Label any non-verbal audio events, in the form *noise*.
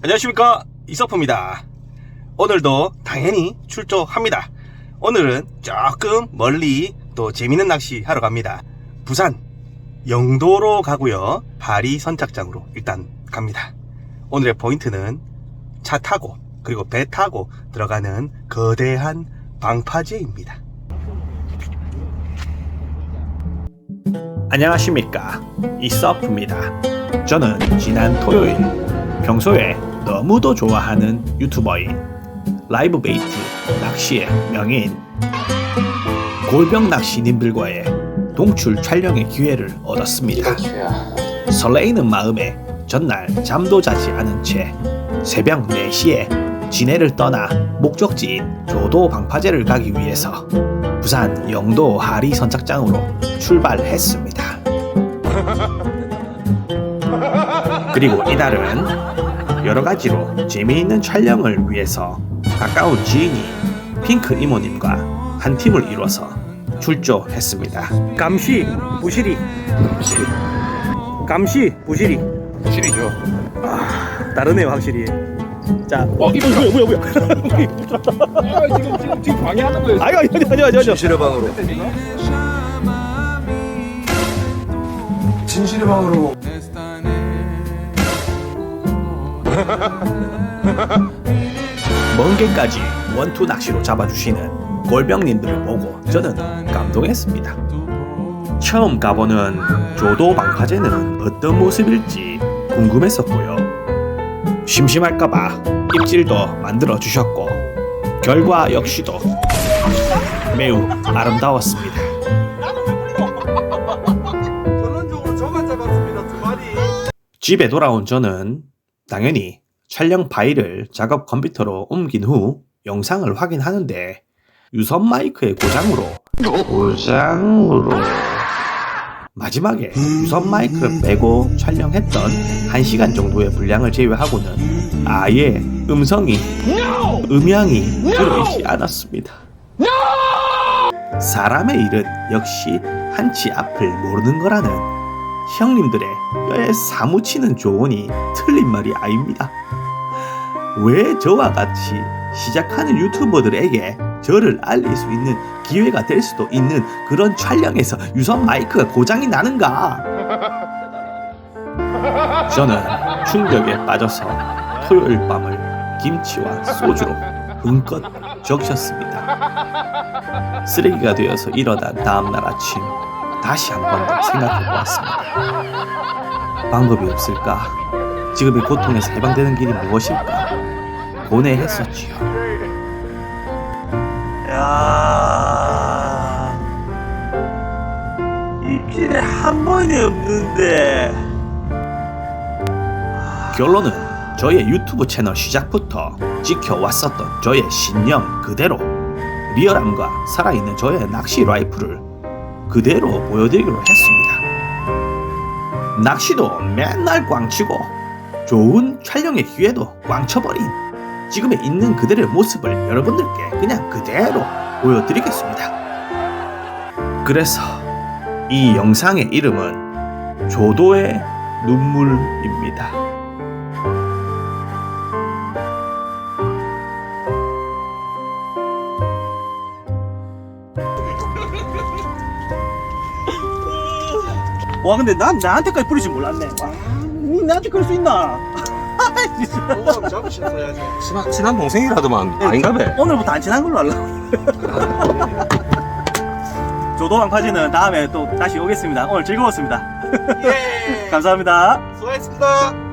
안녕하십니까. 이서프입니다. 오늘도 당연히 출조합니다. 오늘은 조금 멀리 또 재밌는 낚시 하러 갑니다. 부산 영도로 가고요. 파리 선착장으로 일단 갑니다. 오늘의 포인트는 차 타고 그리고 배 타고 들어가는 거대한 방파제입니다. 안녕하십니까. 이서프입니다. 저는 지난 토요일 평소에 너무도 좋아하는 유튜버인 라이브 베이트 낚시의 명인 골병 낚시님들과의 동출 촬영의 기회를 얻었습니다. 설레이는 마음에 전날 잠도 자지 않은 채 새벽 4시에 진해를 떠나 목적지인 조도 방파제를 가기 위해서 부산 영도 하리 선착장으로 출발했습니다. *laughs* 그리고 이날은 여러 가지로 재미있는 촬영을 위해서 가까운 지인이 핑크 이모님과 한 팀을 이뤄서 출조했습니다. 감시, 부시리. 감시, 부시리. 실이죠. 다르네 요, 확실히. 자, 어, 이거 뭐야, 뭐야, *laughs* 뭐야. 아, 지금 지금 지금 방해하는 거예요. 아이고, 아이고, 아이고, 아이고, 아이고. 진실의 방으로. 진실의 방으로. 먼 길까지 원투 낚시로 잡아주시는 골병님들을 보고 저는 감동했습니다. 처음 가보는 조도 방파제는 어떤 모습일지 궁금했었고요. 심심할까봐 입질도 만들어 주셨고 결과 역시도 매우 아름다웠습니다. 집에 돌아온 저는 당연히 촬영 파일을 작업 컴퓨터로 옮긴 후 영상을 확인하는데 유선 마이크의 고장으로 고장으로 마지막에 유선 마이크를 빼고 촬영했던 1시간 정도의 분량을 제외하고는 아예 음성이 음향이 들어있지 않았습니다. 사람의 일은 역시 한치 앞을 모르는 거라는 형님들의 뼈에 사무치는 조언이 틀린 말이 아닙니다. 왜 저와 같이 시작하는 유튜버들에게 저를 알릴 수 있는 기회가 될 수도 있는 그런 촬영에서 유선 마이크가 고장이 나는가? 저는 충격에 빠져서 토요일 밤을 김치와 소주로 흥껏 적셨습니다. 쓰레기가 되어서 일어난 다음날 아침 다시 한 번 더 생각해 보았습니다. 방법이 없을까? 지금의 고통에서 해방되는 길이 무엇일까? 고뇌했었지요. 야, 입질에 한 번이 없는데. 결론은 저의 유튜브 채널 시작부터 지켜왔었던 저의 신념 그대로 리얼함과 살아있는 저의 낚시 라이프를 그대로 보여드리기로 했습니다. 낚시도 맨날 꽝치고 좋은 촬영의 기회도 꽝쳐버린 지금의 있는 그대로의 모습을 여러분들께 그냥 그대로 보여드리겠습니다. 그래서 이 영상의 이름은 조도의 눈물입니다. 와 근데 난 나한테까지 뿌릴 줄 몰랐네 와, 니 나한테 그럴 수 있나 어, 잡으셔야지. 친한 친한 동생이라더만 아닌가 봐. 오늘부터 안 친한 걸로 하려고 *laughs* 조도왕 파지는 다음에 또 다시 오겠습니다 오늘 즐거웠습니다 예. *laughs* 감사합니다 수고했습니다.